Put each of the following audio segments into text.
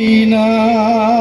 Nah.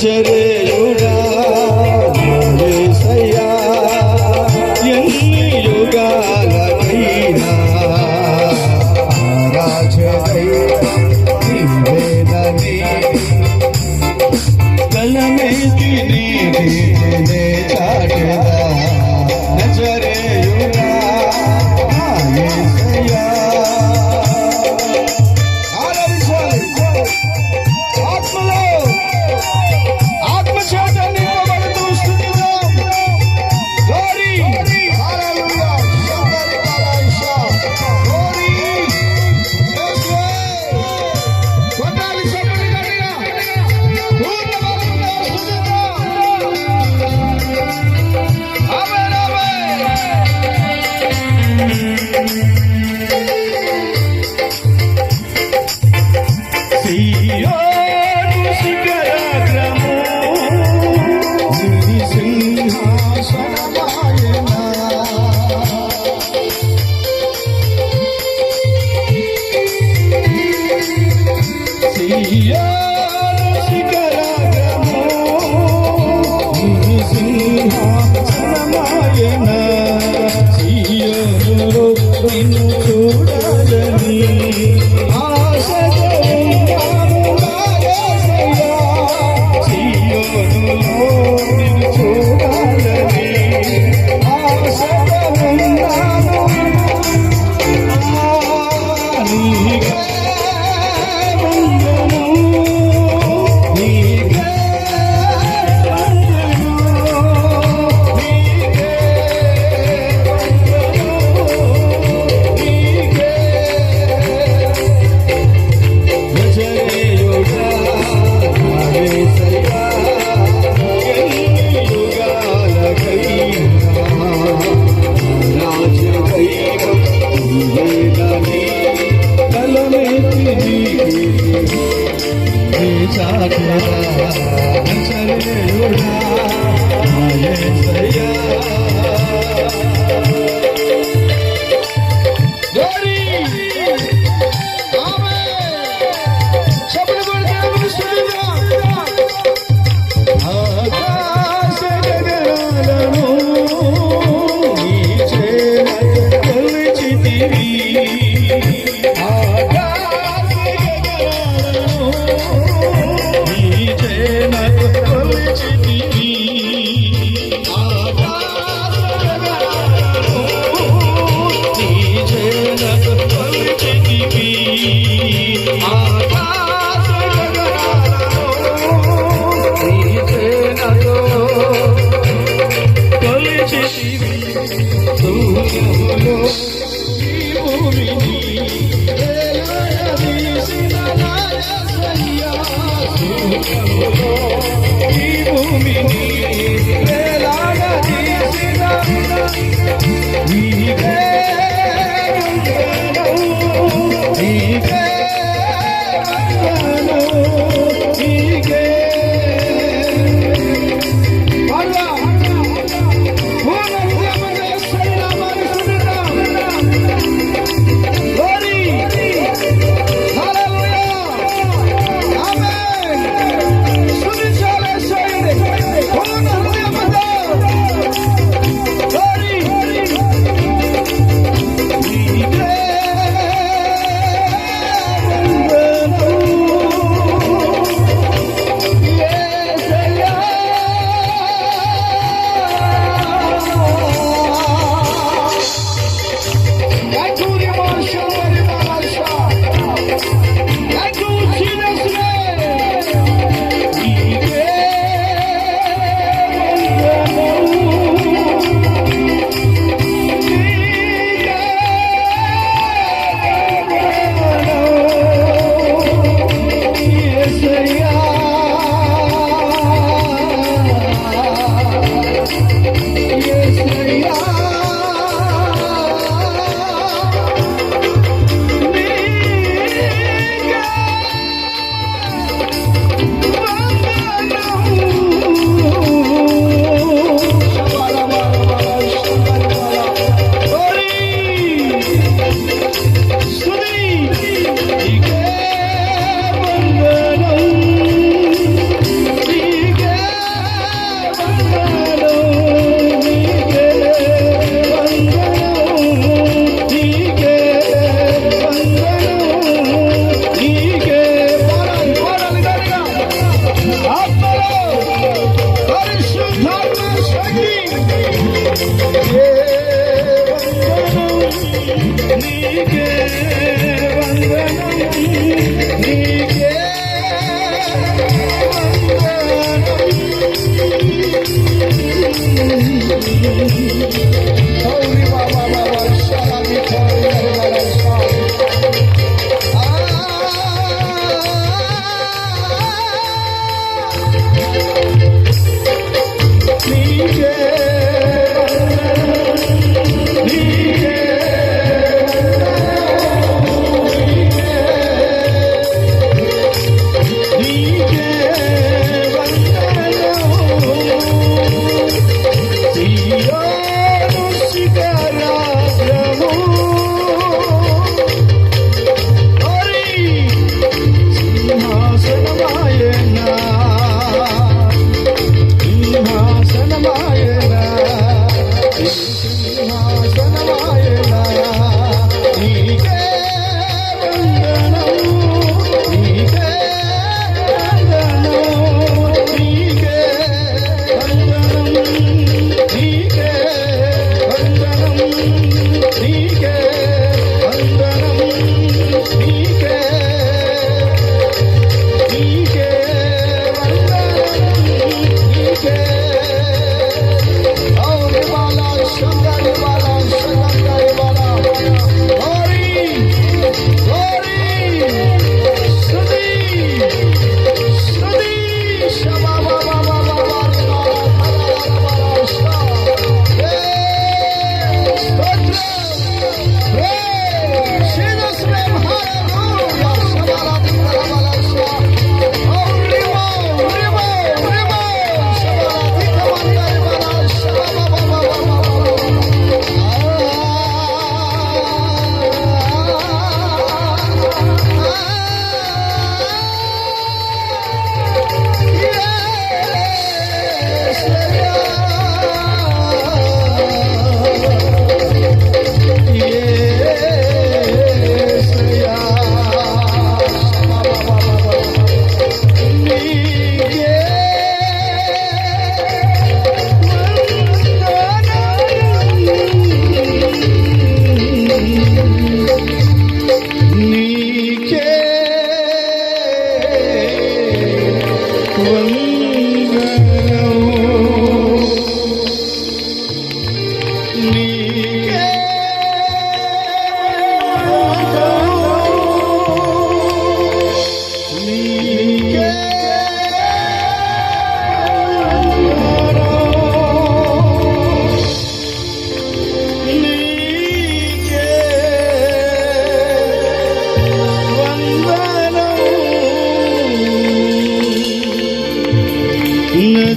నజరేయుడా నీవేనని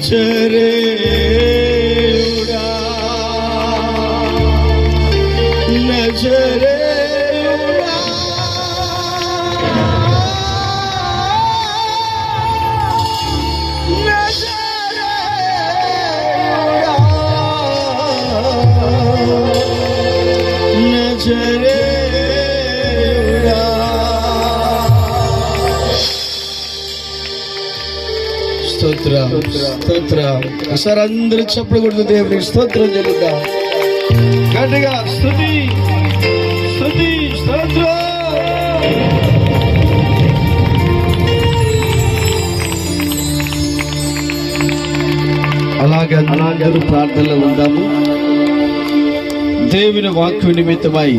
चरे స్తోత్రం స్తోత్రం. ఒకసారి అందరూ చెప్పులు కొడుతూ దేవునికి స్తోత్రం చెల్లుద్దాం. గట్టిగా స్థుతి స్థుతి స్తోత్రం. అలాగే అందరూ ప్రార్థనలో ఉందాము. దేవుని వాక్య నిమిత్తమై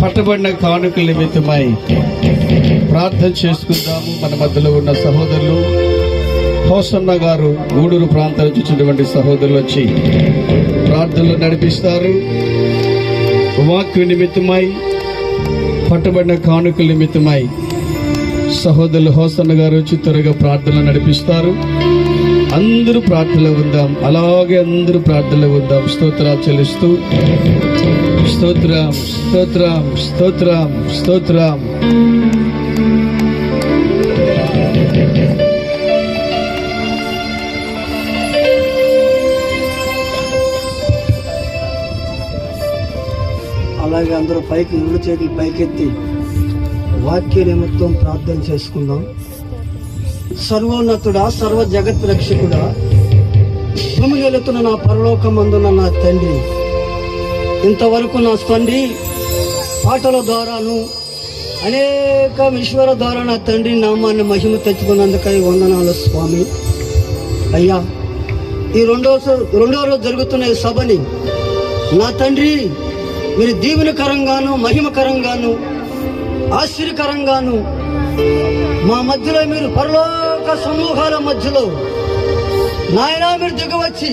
పట్టబడిన కానుకల నిమిత్తమై ప్రార్థన చేసుకుందాము. మన మధ్యలో ఉన్న సహోదరులు హోసన్న గారు గూడూరు ప్రాంతాల నుంచి వచ్చినటువంటి సహోదరులు వచ్చి ప్రార్థనలు నడిపిస్తారు. వాక్ నిమిత్తమై పట్టబడిన కానుకల నిమిత్తమై సహోదరులు హోసన్న గారు వచ్చి త్వరగా ప్రార్థనలు నడిపిస్తారు. అందరూ ప్రార్థనలో ఉందాం. అలాగే అందరూ ప్రార్థనలో ఉందాం. స్తోత్రాలు చెల్లిస్తూ స్తోత్రం స్తోత్రం స్తోత్రం స్తోత్రం. అలాగే అందరూ పైకి రెండు చేతులు పైకెత్తి వాక్య నిమిత్తం ప్రార్థన చేసుకుందాం. సర్వోన్నతుడా సర్వ జగత్ రక్షకుడా భూమి వెళుతున్న నా పరలోకమందున నా తండ్రి. ఇంతవరకు నా తండ్రి పాటల ద్వారాను అనేక ఈశ్వర ద్వారా నా తండ్రి నామాన్ని మహిమ తెచ్చుకున్నందుకై వందనాలు స్వామి. అయ్యా ఈ రెండో రెండో రోజు జరుగుతున్న ఈ సభని నా తండ్రి మీరు దీవెనకరంగాను మహిమకరంగాను ఆశ్చర్యకరంగాను మా మధ్యలో మీరు పరలోక సమూహాల మధ్యలో నాయనా మీరు దిగవచ్చి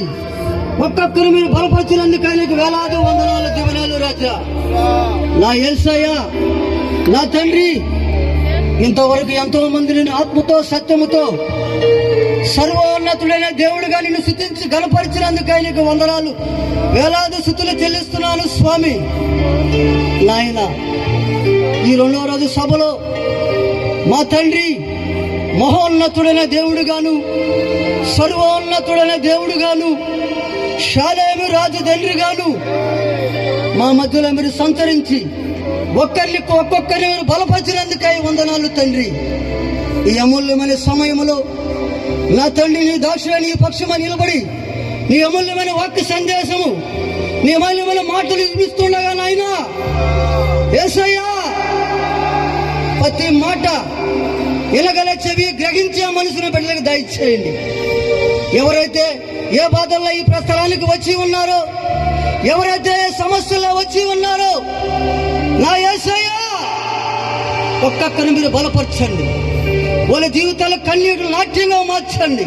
ఒక్కొక్కరు మీరు బలపరిచినందుకు ఆయనకు వేలాది వందనాలు దీవెనాలు రాజా. నా ఎల్సయ్య నా తండ్రి ఇంతవరకు ఎంతో మంది నేను ఆత్మతో సత్యముతో సర్వోన్నతుడైన దేవుడిగా నిన్ను స్థుతించి గలపరిచినందుకై నీకు వందనాలు. వేలాది స్థుతులు చెల్లిస్తున్నాను స్వామి. నాయన ఈ రెండవ రోజు సభలో మా తండ్రి మహోన్నతుడైన దేవుడుగాను సర్వోన్నతుడైన దేవుడుగాను శాలేమి రాజు తండ్రిగాను మా మధ్యలో మీరు సంతరించి ఒక్కరిని ఒక్కొక్కరిని మీరు బలపరిచినందుకై వందనాలు తండ్రి. ఈ అమూల్యమైన సమయంలో నా తండ్రి నీ దాక్షుల నీ పక్షమ నిలబడి నీ అమూల్యమైన వాక్య సందేశము నీ అమూల్యమైన మాటలు వినిపిస్తుండగా నాయన ఏసయ్యా ప్రతి మాట ఇలగల చెవి గ్రహించే మనసును బిడ్డలకు దయచేయండి. ఎవరైతే ఏ బాధల్లో ఈ ప్రస్థలానికి వచ్చి ఉన్నారో ఎవరైతే ఏ సమస్యల్లో వచ్చి ఉన్నారో నా ఏసయ్యా ఒక్కొక్కరిని మీరు బలపరచండి. వాళ్ళ జీవితాల కన్నీటి నాట్యంగా మార్చండి.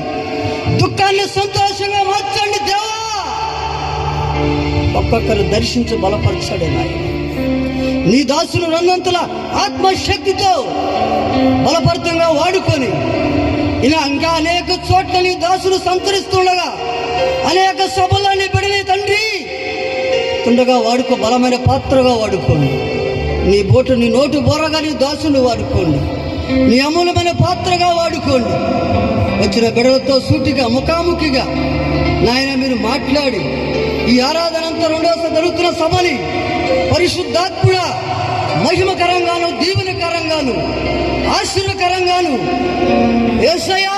దుఃఖాన్ని సంతోషంగా మార్చండి దేవా. ఒక్కొక్కరు దర్శించి బలపరచాడు నాయన. నీ దాసును రెండంతల ఆత్మశక్తితో బలపరితంగా వాడుకొని ఇలా ఇంకా అనేక చోట్ల నీ దాసులు సంతరిస్తుండగా అనేక సభల్లో నీ బిడని తండ్రి. తుండగా వాడుకో బలమైన పాత్రగా వాడుకోండి. నీ బోటు నీ నోటు బోరగా నీ దాసులు వాడుకోండి. నీ అమూలమైన పాత్రగా వాడుకోండి. వచ్చిన బిడలతో సూటిగా ముఖాముఖిగా నాయన మీరు మాట్లాడి ఈ ఆరాధనంతా రెండోసారి జరుగుతున్న సభని పరిశుద్ధాత్ముడా మహిమకరంగాను దీవెనకరంగాను ఆశ్చర్యకరంగాను ఏసయా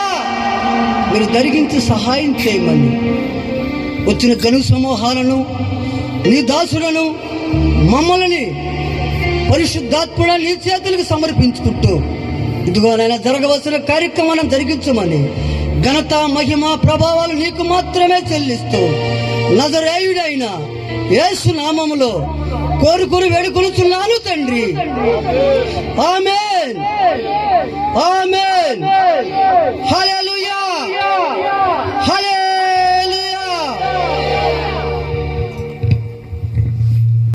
మీరు ధరిగించి సహాయం చేయమని. వచ్చిన జను సమూహాలను నీ దాసులను మమ్మల్ని పరిశుద్ధాత్ముడ నీ చేతులకు సమర్పించుకుంటూ ఇదిగోనైనా జరగవలసిన కార్యక్రమాన్ని జరిగించమని ఘనత మహిమ ప్రభావాలు నీకు మాత్రమే చెల్లిస్తూ నజరేయుడైన యేసు నామములో కోరుకుని వేడుకొనుచున్నాను తండ్రి. ఆమేన్. ఆమేన్. హల్లెలూయా.